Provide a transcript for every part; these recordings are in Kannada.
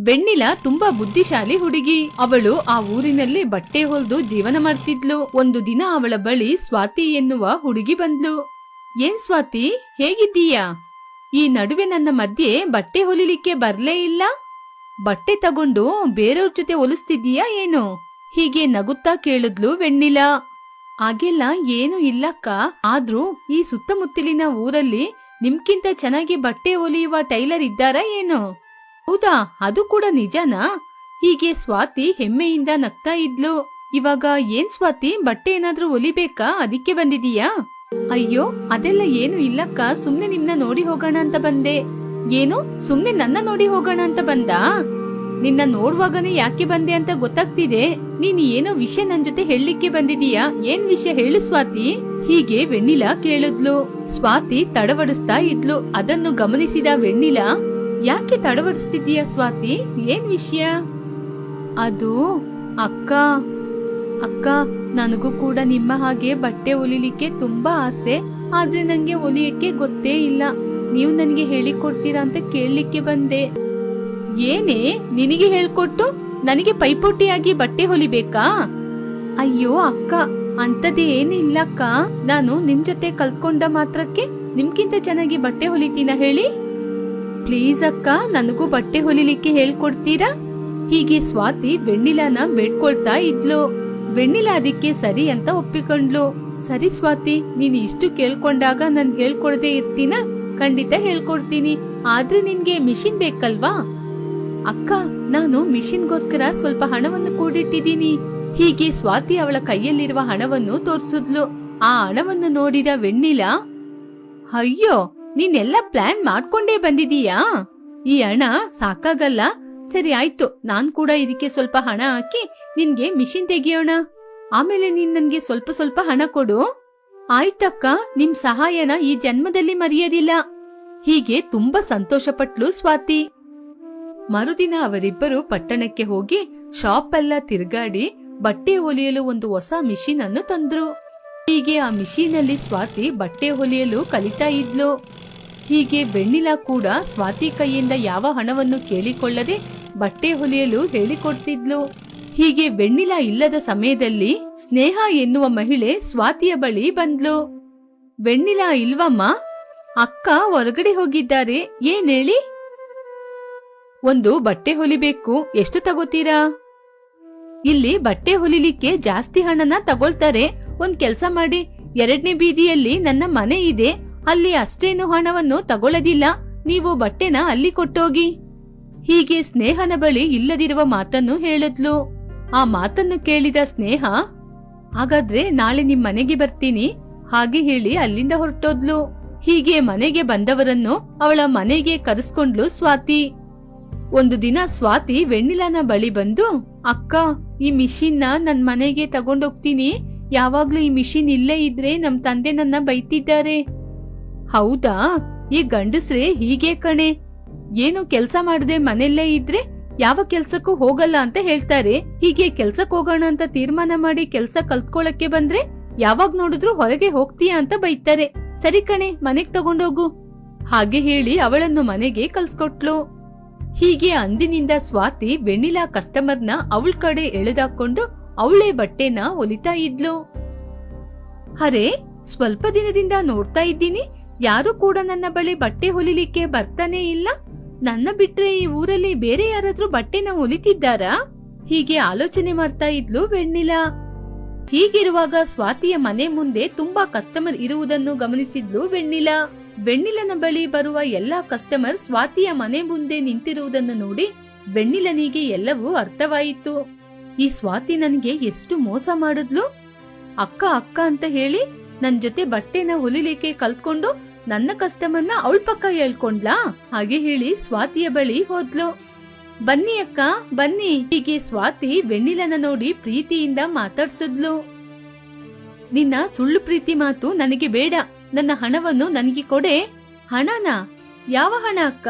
ಬೆಣ್ಣಿಲ ತುಂಬಾ ಬುದ್ಧಿಶಾಲಿ ಹುಡುಗಿ. ಅವಳು ಆ ಊರಿನಲ್ಲಿ ಬಟ್ಟೆ ಹೊಲ್ದು ಜೀವನ ಮಾಡ್ತಿದ್ಲು. ಒಂದು ದಿನ ಅವಳ ಬಳಿ ಸ್ವಾತಿ ಎನ್ನುವ ಹುಡುಗಿ ಬಂದ್ಲು. ಏನ್ ಸ್ವಾತಿ, ಹೇಗಿದ್ದೀಯಾ? ಈ ನಡುವೆ ನನ್ನ ಮಧ್ಯೆ ಬಟ್ಟೆ ಹೊಲಿಲಿಕ್ಕೆ ಬರ್ಲೇ ಇಲ್ಲ. ಬಟ್ಟೆ ತಗೊಂಡು ಬೇರೆಯವ್ರ ಜೊತೆ ಹೊಲಿಸ್ತಿದ್ದೀಯಾ ಏನು? ಹೀಗೆ ನಗುತ್ತಾ ಕೇಳಿದ್ಲು ವೆಣ್ಣಿಲ ಹಾಗೆಲ್ಲ ಏನು ಇಲ್ಲಕ್ಕ. ಆದ್ರೂ ಈ ಸುತ್ತಮುತ್ತಲಿನ ಊರಲ್ಲಿ ನಿಮ್ಕಿಂತ ಚೆನ್ನಾಗಿ ಬಟ್ಟೆ ಹೊಲಿಯುವ ಟೈಲರ್ ಇದ್ದಾರಾ ಏನು? ಹೌದಾ? ಅದು ಕೂಡ ನಿಜನಾ? ಹೀಗೆ ಸ್ವಾತಿ ಹೆಮ್ಮೆಯಿಂದ ನಗ್ತಾ ಇದ್ಲು. ಇವಾಗ ಏನ್ ಸ್ವಾತಿ? ಬಟ್ಟೆ ಏನಾದ್ರೂ ಒಲಿಬೇಕಾ? ಅದಕ್ಕೆ ಬಂದಿದೀಯಾ? ಅಯ್ಯೋ, ಅದೆಲ್ಲ ಏನು ಇಲ್ಲಕ್ಕ. ಸುಮ್ನೆ ನಿಮ್ನ ನೋಡಿ ಹೋಗೋಣ ಅಂತ ಬಂದೆ. ಏನು? ಸುಮ್ನೆ ನನ್ನ ನೋಡಿ ಹೋಗೋಣ ಅಂತ ಬಂದ? ನಿನ್ನ ನೋಡುವಾಗನೇ ಯಾಕೆ ಬಂದೆ ಅಂತ ಗೊತ್ತಾಗ್ತಿದೆ. ನೀನ್ ಏನೋ ವಿಷಯ ನನ್ ಜೊತೆ ಹೇಳಲಿಕ್ಕೆ ಬಂದಿದೀಯಾ? ಏನ್ ವಿಷಯ ಹೇಳು ಸ್ವಾತಿ? ಹೀಗೆ ವೆಣ್ಣಿಲಾ ಕೇಳಿದ್ಲು. ಸ್ವಾತಿ ತಡವಡಿಸ್ತಾ ಇದ್ಲು. ಅದನ್ನು ಗಮನಿಸಿದ ವೆಣ್ಣಿಲ ಯಾಕೆ ತಡವಡಿಸ್ತಿದ್ದೀಯ ಸ್ವಾತಿ? ಏನ್ ವಿಷಯ? ಅದು ಅಕ್ಕ ಅಕ್ಕ, ನನಗೂ ಕೂಡ ನಿಮ್ಮ ಹಾಗೆ ಬಟ್ಟೆ ಹೊಲಿಲಿಕ್ಕೆ ತುಂಬಾ ಆಸೆ, ಆದ್ರೆ ನಂಗೆ ಹೊಲಿಯಕ್ಕೆ ಗೊತ್ತೇ ಇಲ್ಲ. ನೀವು ನನಗೆ ಹೇಳಿಕೊಡ್ತೀರಾ ಅಂತ ಕೇಳಲಿಕ್ಕೆ ಬಂದೆ. ಏನೇ? ನಿನಗೆ ಹೇಳ್ಕೊಟ್ಟು ನನಗೆ ಪೈಪೋಟಿಯಾಗಿ ಬಟ್ಟೆ ಹೊಲಿಬೇಕಾ? ಅಯ್ಯೋ ಅಕ್ಕ ಅಂತದೇ ಏನಿಲ್ಲಕ್ಕ ನಾನು ನಿಮ್ ಜೊತೆ ಕಲ್ತ್ಕೊಂಡ ಮಾತ್ರಕ್ಕೆ ನಿಮ್ಗಿಂತ ಚೆನ್ನಾಗಿ ಬಟ್ಟೆ ಹೊಲಿತೀನ ಹೇಳಿ? ಪ್ಲೀಸ್ ಅಕ್ಕ, ನನಗೂ ಬಟ್ಟೆ ಹೊಲಿಲಿಕ್ಕೆ ಹೇಳ್ಕೊಡ್ತೀರಾ? ಹೀಗೆ ಸ್ವಾತಿ ವೆಣ್ಣಿಲಾನ ಬೇಡ್ಕೊಳ್ತಾ ಇದ್ಲು. ಬೆಣ್ಣಿಲ ಅದಕ್ಕೆ ಸರಿ ಅಂತ ಒಪ್ಪಿಕೊಂಡ್ಲು. ಸರಿ ಸ್ವಾತಿ, ನೀನ್ ಇಷ್ಟು ಕೇಳ್ಕೊಂಡಾಗ ನಾನು ಹೇಳ್ಕೊಡದೆ ಇರ್ತೀನ? ಖಂಡಿತ ಹೇಳ್ಕೊಡ್ತೀನಿ. ಆದ್ರೆ ನಿನ್ಗೆ ಮಿಷಿನ್ ಬೇಕಲ್ವಾ? ಅಕ್ಕ, ನಾನು ಮಿಷಿನ್ಗೋಸ್ಕರ ಸ್ವಲ್ಪ ಹಣವನ್ನು ಕೂಡಿಟ್ಟಿದ್ದೀನಿ. ಹೀಗೆ ಸ್ವಾತಿ ಅವಳ ಕೈಯಲ್ಲಿರುವ ಹಣವನ್ನು ತೋರಿಸಿದ್ಲು. ಆ ಹಣವನ್ನು ನೋಡಿದ ವೆಣ್ಣಿಲಾ, ಅಯ್ಯೋ ನೀನೆಲ್ಲ ಪ್ಲಾನ್ ಮಾಡ್ಕೊಂಡೇ ಬಂದಿದೀಯಾ ಈ ಹಣ ಸಾಕಾಗಲ್ಲ? ಸರಿ, ಆಯ್ತು. ನಾನ್ ಕೂಡ ಇದಕ್ಕೆ ಸ್ವಲ್ಪ ಹಣ ಹಾಕಿ ನಿನ್ಗೆ ಮಿಷಿನ್ ತೆಗಿಯೋಣ. ಆಮೇಲೆ ನೀನ್ ನನ್ಗೆ ಸ್ವಲ್ಪ ಸ್ವಲ್ಪ ಹಣ ಕೊಡು. ಆಯ್ತಕ್ಕ, ನಿಮ್ ಸಹಾಯನ ಈ ಜನ್ಮದಲ್ಲಿ ಮರೆಯೋದಿಲ್ಲ. ಹೀಗೆ ತುಂಬಾ ಸಂತೋಷಪಟ್ಲು ಸ್ವಾತಿ. ಮರುದಿನ ಅವರಿಬ್ಬರು ಪಟ್ಟಣಕ್ಕೆ ಹೋಗಿ ಶಾಪ್ ಎಲ್ಲ ತಿರುಗಾಡಿ ಬಟ್ಟೆ ಹೊಲಿಯಲು ಒಂದು ಹೊಸ ಮಿಷಿನ್ ಅನ್ನು ತಂದ್ರು. ಹೀಗೆ ಆ ಮಿಷಿನ್ ಅಲ್ಲಿ ಸ್ವಾತಿ ಬಟ್ಟೆ ಹೊಲಿಯಲು ಕಲಿತಾ ಇದ್ಲು. ಹೀಗೆ ಬೆಣ್ಣಿಲಾ ಕೂಡ ಸ್ವಾತಿ ಕೈಯಿಂದ ಯಾವ ಹಣವನ್ನು ಕೇಳಿಕೊಳ್ಳದೆ ಬಟ್ಟೆ ಹೊಲಿಯಲು ಹೇಳಿಕೊಡ್ತಿದ್ಲು. ಹೀಗೆ ಬೆಣ್ಣಿಲ ಇಲ್ಲದ ಸಮಯದಲ್ಲಿ ಸ್ನೇಹ ಎನ್ನುವ ಮಹಿಳೆ ಸ್ವಾತಿಯ ಬಳಿ ಬಂದ್ಲು. ಬೆಣ್ಣಿಲ ಇಲ್ವಮ್ಮ, ಅಕ್ಕ ಹೊರಗಡೆ ಹೋಗಿದ್ದಾರೆ, ಏನ್ ಹೇಳಿ? ಒಂದು ಬಟ್ಟೆ ಹೊಲಿಬೇಕು, ಎಷ್ಟು ತಗೋತೀರಾ? ಇಲ್ಲಿ ಬಟ್ಟೆ ಹೊಲಿಲಿಕ್ಕೆ ಜಾಸ್ತಿ ಹಣನ ತಗೊಳ್ತಾರೆ, ಒಂದ್ ಕೆಲ್ಸ ಮಾಡಿ, ಎರಡನೇ ಬೀದಿಯಲ್ಲಿ ನನ್ನ ಮನೆ ಇದೆ ಅಲ್ಲಿ ಅಷ್ಟೇನು ಹಣವನ್ನು ತಗೊಳ್ಳದಿಲ್ಲ. ನೀವು ಬಟ್ಟೆನ ಅಲ್ಲಿ ಕೊಟ್ಟೋಗಿ. ಹೀಗೆ ಸ್ನೇಹನ ಬಳಿ ಇಲ್ಲದಿರುವ ಮಾತನ್ನು ಹೇಳಿದ್ಲು. ಆ ಮಾತನ್ನು ಕೇಳಿದ ಸ್ನೇಹ, ಹಾಗಾದ್ರೆ ನಾಳೆ ನಿಮ್ ಮನೆಗೆ ಬರ್ತೀನಿ. ಹಾಗೆ ಹೇಳಿ ಅಲ್ಲಿಂದ ಹೊರಟೋದ್ಲು. ಹೀಗೆ ಮನೆಗೆ ಬಂದವರನ್ನು ಅವಳ ಮನೆಗೆ ಕರೆಸ್ಕೊಂಡ್ಲು ಸ್ವಾತಿ. ಒಂದು ದಿನ ಸ್ವಾತಿ ವೆಣ್ಣಿಲಾನ ಬಳಿ ಬಂದು, ಅಕ್ಕ, ಈ ಮಿಷಿನ್ನ ನನ್ ಮನೆಗೆ ತಗೊಂಡೋಗ್ತೀನಿ. ಯಾವಾಗ್ಲೂ ಈ ಮಿಷಿನ್ ಇಲ್ಲೇ ಇದ್ರೆ ನಮ್ ತಂದೆ ನನ್ನ ಬೈತಿದ್ದಾರೆ. ಹೌದಾ? ಈ ಗಂಡಸ್ರೆ ಹೀಗೆ ಕಣೆ. ಏನು ಕೆಲ್ಸ ಮಾಡದೆ ಮನೆಯಲ್ಲೇ ಇದ್ರೆ ಯಾವ ಕೆಲ್ಸಕ್ಕೂ ಹೋಗಲ್ಲ ಅಂತ ಹೇಳ್ತಾರೆ. ಹೀಗೆ ಕೆಲ್ಸಕ್ ಹೋಗೋಣ ಅಂತ ತೀರ್ಮಾನ ಮಾಡಿ ಕೆಲ್ಸ ಕಲ್ತ್ಕೊಳಕ್ಕೆ ಬಂದ್ರೆ ಯಾವಾಗ ನೋಡಿದ್ರು ಹೊರಗೆ ಹೋಗ್ತೀಯಾ ಅಂತ ಬೈತಾರೆ. ಸರಿ ಕಣೆ, ಮನೆಗ್ ತಗೊಂಡೋಗು. ಹಾಗೆ ಹೇಳಿ ಅವಳನ್ನು ಮನೆಗೆ ಕಲ್ಸ್ಕೊಟ್ಲು. ಹೀಗೆ ಅಂದಿನಿಂದ ಸ್ವಾತಿ ವೆಣ್ಣಿಲಾ ಕಸ್ಟಮರ್ನ ಅವಳ ಕಡೆ ಎಳೆದಾಕೊಂಡು ಅವಳೇ ಬಟ್ಟೆನ ಒಲಿತಾ ಇದ್ಲು. ಅರೆ, ಸ್ವಲ್ಪ ದಿನದಿಂದ ನೋಡ್ತಾ ಇದ್ದೀನಿ. ಯಾರು ಕೂಡ ನನ್ನ ಬಳಿ ಬಟ್ಟೆ ಹೊಲಿಲಿಕ್ಕೆ ಬರ್ತಾನೆ ಇಲ್ಲ. ನನ್ನ ಬಿಟ್ರೆ ಈ ಊರಲ್ಲಿ ಬೇರೆ ಯಾರಾದ್ರೂ ಬಟ್ಟೆನ ಹೊಲಿತಿದ್ದಾರಾ? ಹೀಗೆ ಆಲೋಚನೆ ಮಾಡ್ತಾ ಇದ್ಲು ವೆಣ್ಣಿಲಾ. ಹೀಗಿರುವಾಗ ಸ್ವಾತಿಯ ಮನೆ ಮುಂದೆ ತುಂಬಾ ಕಸ್ಟಮರ್ ಇರುವುದನ್ನು ಗಮನಿಸಿದ್ಲು ವೆಣ್ಣಿಲಾ. ವೆಣ್ಣಿಲನ ಬಳಿ ಬರುವ ಎಲ್ಲಾ ಕಸ್ಟಮರ್ ಸ್ವಾತಿಯ ಮನೆ ಮುಂದೆ ನಿಂತಿರುವುದನ್ನು ನೋಡಿ ವೆಣ್ಣಿಲನಿಗೆ ಎಲ್ಲವೂ ಅರ್ಥವಾಯಿತು. ಈ ಸ್ವಾತಿ ನನಗೆ ಎಷ್ಟು ಮೋಸ ಮಾಡಿದ್ಲು? ಅಕ್ಕ ಅಕ್ಕ ಅಂತ ಹೇಳಿ ನನ್ ಜೊತೆ ಬಟ್ಟೆನ ಹೊಲಿಲಿಕ್ಕೆ ಕಲ್ತ್ಕೊಂಡು ನನ್ನ ಕಸ್ಟಮರ್ನ ಅವಳ ಪಕ್ಕ ಹೇಳ್ಕೊಂಡ್ಲಾ? ಹಾಗೆ ಹೇಳಿ ಸ್ವಾತಿಯ ಬಳಿ ಹೋದ್ಲು. ಬನ್ನಿ ಅಕ್ಕ, ಬನ್ನಿ. ಹೀಗೆ ಸ್ವಾತಿ ವೆಣ್ಣಿಲನ ನೋಡಿ ಪ್ರೀತಿಯಿಂದ ಮಾತಾಡ್ಸಿದ್ಲು. ನಿನ್ನ ಸುಳ್ಳು ಪ್ರೀತಿ ಮಾತು ನನಗೆ ಬೇಡ. ನನ್ನ ಹಣವನ್ನು ನನಗೆ ಕೊಡೆ. ಹಣನ? ಯಾವ ಹಣ ಅಕ್ಕ?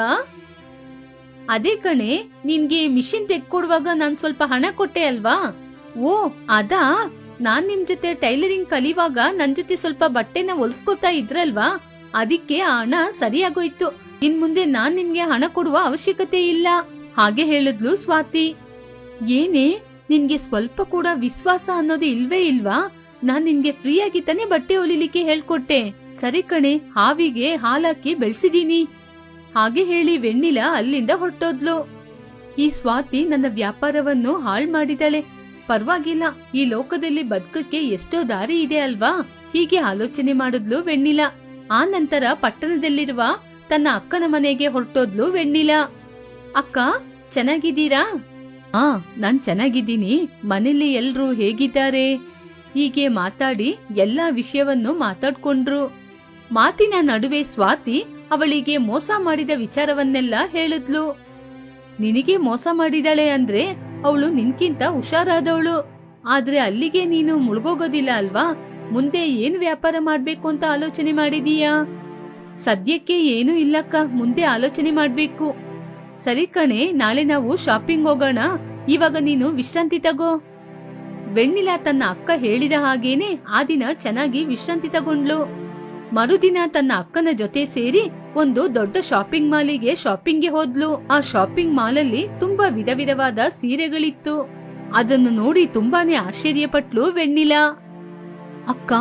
ಅದೇ ಕಣೆ, ನಿನ್ಗೆ ಮಿಷಿನ್ ತೆಕ್ಕೊಡುವಾಗ ನಾನ್ ಸ್ವಲ್ಪ ಹಣ ಕೊಟ್ಟೆ ಅಲ್ವಾ? ಓ, ಅದಾ? ನಾನ್ ನಿಮ್ ಜೊತೆ ಟೈಲರಿಂಗ್ ಕಲಿಯುವಾಗ ನನ್ ಜೊತೆ ಸ್ವಲ್ಪ ಬಟ್ಟೆನ ಹೊಲ್ಸ್ಕೊತಾ ಇದ್ರಲ್ವಾ? ಅದಕ್ಕೆ ಆ ಹಣ ಸರಿಯಾಗೋಯ್ತು. ಇನ್ ಮುಂದೆ ನಾನ್ ನಿಮ್ಗೆ ಹಣ ಕೊಡುವ ಅವಶ್ಯಕತೆ ಇಲ್ಲ. ಹಾಗೆ ಹೇಳಿದ್ಲು ಸ್ವಾತಿ. ಏನೇ, ನಿನ್ಗೆ ಸ್ವಲ್ಪ ಕೂಡ ವಿಶ್ವಾಸ ಅನ್ನೋದು ಇಲ್ವೇ ಇಲ್ವಾ? ನಾನ್ ನಿನ್ಗೆ ಫ್ರೀಯಾಗಿ ತಾನೇ ಬಟ್ಟೆ ಹೊಲಿಲಿಕ್ಕೆ ಹೇಳ್ಕೊಟ್ಟೆ. ಸರಿ ಕಣೆ, ಹಾವಿಗೆ ಹಾಲಾಕಿ ಬೆಳ್ಸಿದೀನಿ. ಹಾಗೆ ಹೇಳಿ ವೆಣ್ಣಿಲ ಅಲ್ಲಿಂದ ಹೊಟ್ಟೋದ್ಲು ಈ ಸ್ವಾತಿ ನನ್ನ ವ್ಯಾಪಾರವನ್ನು ಹಾಳ್ ಮಾಡಿದಾಳೆ. ಪರವಾಗಿಲ್ಲ, ಈ ಲೋಕದಲ್ಲಿ ಬದುಕಕ್ಕೆ ಎಷ್ಟೋ ದಾರಿ ಇದೆ ಅಲ್ವಾ? ಹೀಗೆ ಆಲೋಚನೆ ಮಾಡಿದ್ಲು ವೆಣ್ಣಿಲ. ಆ ನಂತರ ಪಟ್ಟಣದಲ್ಲಿರುವ ತನ್ನ ಅಕ್ಕನ ಮನೆಗೆ ಹೊರಟೋದ್ಲು ವೆಣ್ಣಿಲ. ಅಕ್ಕ, ಚೆನ್ನಾಗಿದ್ದೀರಾ? ಆ, ನಾನ್ ಚೆನ್ನಾಗಿದ್ದೀನಿ. ಮನೇಲಿ ಎಲ್ರೂ ಹೇಗಿದ್ದಾರೆ? ಹೀಗೆ ಮಾತಾಡಿ ಎಲ್ಲಾ ವಿಷಯವನ್ನು ಮಾತಾಡ್ಕೊಂಡ್ರು. ಮಾತಿನ ನಡುವೆ ಸ್ವಾತಿ ಅವಳಿಗೆ ಮೋಸ ಮಾಡಿದ ವಿಚಾರವನ್ನೆಲ್ಲ ಹೇಳಿದ್ಲು. ನಿನಗೆ ಮೋಸ ಮಾಡಿದಾಳೆ ಅಂದ್ರೆ ಅವಳು ನಿನ್ಕಿಂತ ಹುಷಾರಾದವಳು. ಆದ್ರೆ ಅಲ್ಲಿಗೆ ನೀನು ಮುಳುಗೋಗೋದಿಲ್ಲ ಅಲ್ವಾ? ಮುಂದೆ ಏನ್ ವ್ಯಾಪಾರ ಮಾಡ್ಬೇಕು ಅಂತ ಆಲೋಚನೆ ಮಾಡಿದೀಯಾ? ಸದ್ಯಕ್ಕೆ ಏನೂ ಇಲ್ಲಕ್ಕ, ಮುಂದೆ ಆಲೋಚನೆ ಮಾಡ್ಬೇಕು. ಸರಿ ಕಣೆ, ನಾಳೆ ನಾವು ಶಾಪಿಂಗ್ ಹೋಗೋಣ. ಇವಾಗ ನೀನು ವಿಶ್ರಾಂತಿ ತಗೋ. ವೆಣ್ಣಿಲಾ ತನ್ನ ಅಕ್ಕ ಹೇಳಿದ ಹಾಗೇನೆ ಆ ದಿನ ಚೆನ್ನಾಗಿ ವಿಶ್ರಾಂತಿ ತಗೊಂಡ್ಲು ಮರುದಿನ ತನ್ನ ಅಕ್ಕನ ಜೊತೆ ಸೇರಿ ಒಂದು ದೊಡ್ಡ ಶಾಪಿಂಗ್ ಮಾಲಿಗೆ ಶಾಪಿಂಗ್ಗೆ ಹೋದ್ಲು. ಆ ಶಾಪಿಂಗ್ ಮಾಲ್ ಅಲ್ಲಿ ತುಂಬಾ ವಿಧ ವಿಧವಾದ ಸೀರೆಗಳಿತ್ತು. ಅದನ್ನು ನೋಡಿ ತುಂಬಾನೇ ಆಶ್ಚರ್ಯಪಟ್ಲು ವೆಣ್ಣಿಲ. ಅಕ್ಕ,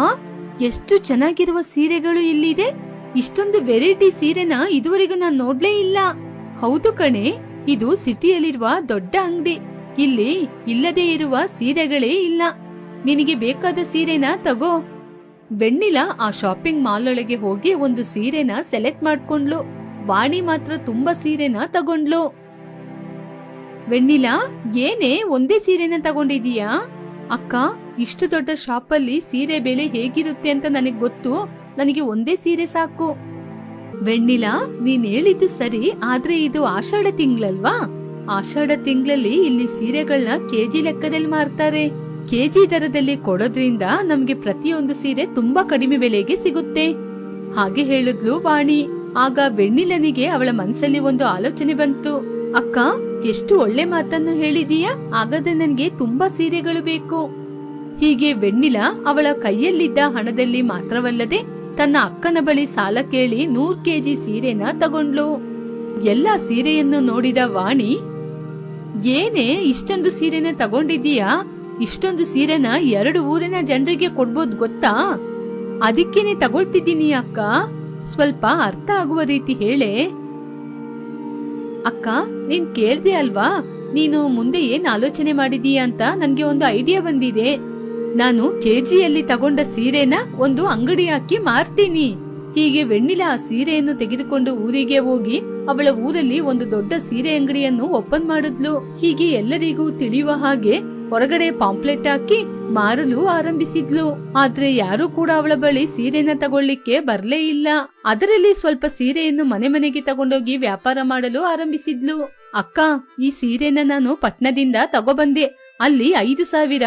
ಎಷ್ಟು ಚೆನ್ನಾಗಿರುವ ಸೀರೆಗಳು ಇಲ್ಲಿದೆ. ಇಷ್ಟೊಂದು ವೆರೈಟಿ ಸೀರೆನ ಇದುವರೆಗೂ ನಾನ್ ನೋಡ್ಲೇ ಇಲ್ಲ. ಹೌದು ಕಣೆ, ಇದು ಸಿಟಿಯಲ್ಲಿರುವ ದೊಡ್ಡ ಅಂಗಡಿ. ಇಲ್ಲಿ ಇಲ್ಲದೆ ಇರುವ ಸೀರೆಗಳೇ ಇಲ್ಲ. ನಿನಗೆ ಬೇಕಾದ ಸೀರೆನ ತಗೋ. ವೆಣ್ಣಿಲ ಆ ಶಾಪಿಂಗ್ ಮಾಲ್ ಒಳಗೆ ಹೋಗಿ ಒಂದು ಸೀರೆನ ಸೆಲೆಕ್ಟ್ ಮಾಡ್ಕೊಂಡ್ಲು. ವಾಣಿ ಮಾತ್ರ ತುಂಬಾ ಸೀರೆನ ತಗೊಂಡ್ಲು. ವೆಣ್ಣಿಲ, ಏನೇ ಒಂದೇ ಸೀರೆನ ತಗೊಂಡಿದೀಯಾ? ಅಕ್ಕ ಇಷ್ಟು ದೊಡ್ಡ ಶಾಪಲ್ಲಿ ಸೀರೆ ಬೆಲೆ ಹೇಗಿರುತ್ತೆ ಅಂತ ನನಗ್ ಗೊತ್ತು. ನನಗೆ ಒಂದೇ ಸೀರೆ ಸಾಕು. ವೆಣ್ಣಿಲ, ನೀನ್ ಹೇಳಿದ್ದು ಸರಿ, ಆದ್ರೆ ಇದು ಆಷಾಢ ತಿಂಗಳಲ್ವಾ? ಆಷಾಢ ತಿಂಗಳಲ್ಲಿ ಇಲ್ಲಿ ಸೀರೆಗಳನ್ನ ಕೆಜಿ ಲೆಕ್ಕದಲ್ಲಿ ಮಾರ್ತಾರೆ. ಕೆಜಿ ದರದಲ್ಲಿ ಕೊಡೋದ್ರಿಂದ ನಮ್ಗೆ ಪ್ರತಿಯೊಂದು ಸೀರೆ ತುಂಬಾ ಕಡಿಮೆ ಬೆಲೆಗೆ ಸಿಗುತ್ತೆ. ಹಾಗೆ ಹೇಳಿದ್ಲು ವಾಣಿ. ಆಗ ವೆಣ್ಣಿಲನಿಗೆ ಅವಳ ಮನಸ್ಸಲ್ಲಿ ಒಂದು ಆಲೋಚನೆ ಬಂತು. ಅಕ್ಕ, ಎಷ್ಟು ಒಳ್ಳೆ ಮಾತನ್ನು ಹೇಳಿದೀಯಾ? ಹಾಗಾದ್ರೆ ನನ್ಗೆ ತುಂಬಾ ಸೀರೆಗಳು ಬೇಕು. ಹೀಗೆ ವೆಣ್ಣಿಲ ಅವಳ ಕೈಯಲ್ಲಿದ್ದ ಹಣದಲ್ಲಿ ಮಾತ್ರವಲ್ಲದೆ ತನ್ನ ಅಕ್ಕನ ಬಳಿ ಸಾಲ ಕೇಳಿ ನೂರ್ ಕೆಜಿ ಸೀರೆನ ತಗೊಂಡ್ಲು ಎಲ್ಲಾ ಸೀರೆಯನ್ನು ನೋಡಿದ ವಾಣಿ, ಏನೇ ಇಷ್ಟೊಂದು ಸೀರೆನ ತಗೊಂಡಿದ್ದೀಯಾ? ಇಷ್ಟೊಂದು ಸೀರೆನ ಎರಡು ಊರಿನ ಜನರಿಗೆ ಕೊಡ್ಬೋದು ಗೊತ್ತಾ? ಅದಕ್ಕೇನೆ ತಗೊಳ್ತಿದ್ದೀನಿ ಅಕ್ಕ. ಸ್ವಲ್ಪ ಅರ್ಥ ಆಗುವ ರೀತಿ ಹೇಳೆ. ಅಕ್ಕ, ನೀನ್ ಕೇಳ್ದೆ ಅಲ್ವಾ? ನೀನು ಮುಂದೆ ಏನ್ ಆಲೋಚನೆ ಮಾಡಿದೀಯ ಅಂತ ನನ್ಗೆ ಒಂದು ಐಡಿಯಾ ಬಂದಿದೆ. ನಾನು ಕೆಜಿಯಲ್ಲಿ ತಗೊಂಡ ಸೀರೆನ ಒಂದು ಅಂಗಡಿ ಹಾಕಿ ಮಾರ್ತೀನಿ. ಹೀಗೆ ವೆಣ್ಣಿಲ ಆ ಸೀರೆಯನ್ನು ತೆಗೆದುಕೊಂಡು ಊರಿಗೆ ಹೋಗಿ ಅವಳ ಊರಲ್ಲಿ ಒಂದು ದೊಡ್ಡ ಸೀರೆ ಅಂಗಡಿಯನ್ನು ಓಪನ್ ಮಾಡಿದ್ಲು. ಹೀಗೆ ಎಲ್ಲರಿಗೂ ತಿಳಿಯುವ ಹಾಗೆ ಹೊರಗಡೆ ಪಾಂಪ್ಲೆಟ್ ಹಾಕಿ ಮಾರಲು ಆರಂಭಿಸಿದ್ಲು. ಆದ್ರೆ ಯಾರು ಕೂಡ ಅವಳ ಬಳಿ ಸೀರೆನ ತಗೊಳ್ಳಿಕ್ಕೆ ಬರ್ಲೇ ಇಲ್ಲ. ಅದರಲ್ಲಿ ಸ್ವಲ್ಪ ಸೀರೆಯನ್ನು ಮನೆ ಮನೆಗೆ ತಗೊಂಡೋಗಿ ವ್ಯಾಪಾರ ಮಾಡಲು ಆರಂಭಿಸಿದ್ಲು. ಅಕ್ಕ, ಈ ಸೀರೆನ ನಾನು ಪಟ್ನದಿಂದ ತಗೊಬಂದೆ. ಅಲ್ಲಿ ಐದು ಸಾವಿರ.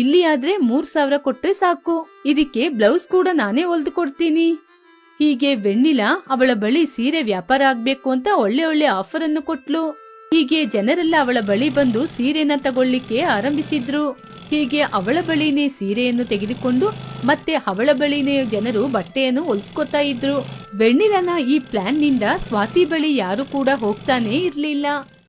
ಇಲ್ಲಿ ಆದ್ರೆ ಮೂರ್ ಸಾವಿರ ಕೊಟ್ರೆ ಸಾಕು. ಇದಕ್ಕೆ ಬ್ಲೌಸ್ ಕೂಡ ನಾನೇ ಹೊಲ್ದು ಕೊಡ್ತೀನಿ ಹೀಗೆ ವೆಣ್ಣಿಲ ಅವಳ ಬಳಿ ಸೀರೆ ವ್ಯಾಪಾರ ಆಗ್ಬೇಕು ಅಂತ ಒಳ್ಳೆ ಒಳ್ಳೆ ಆಫರ್ ಅನ್ನು ಕೊಟ್ಲು. ಹೀಗೆ ಜನರೆಲ್ಲ ಅವಳ ಬಳಿ ಬಂದು ಸೀರೆನ ತಗೊಳ್ಳಿಕ್ಕೆ ಆರಂಭಿಸಿದ್ರು. ಹೀಗೆ ಅವಳ ಬಳಿನೇ ಸೀರೆಯನ್ನು ತೆಗೆದುಕೊಂಡು ಮತ್ತೆ ಅವಳ ಬಳಿನೇ ಜನರು ಬಟ್ಟೆಯನ್ನು ಹೊಲ್ಸ್ಕೊತಾ ಇದ್ರು. ವೆಣ್ಣಿಲನ ಈ ಪ್ಲಾನ್ನಿಂದ ಸ್ವಾತಿ ಬಳಿ ಯಾರು ಕೂಡ ಹೋಗ್ತಾನೆ ಇರ್ಲಿಲ್ಲ.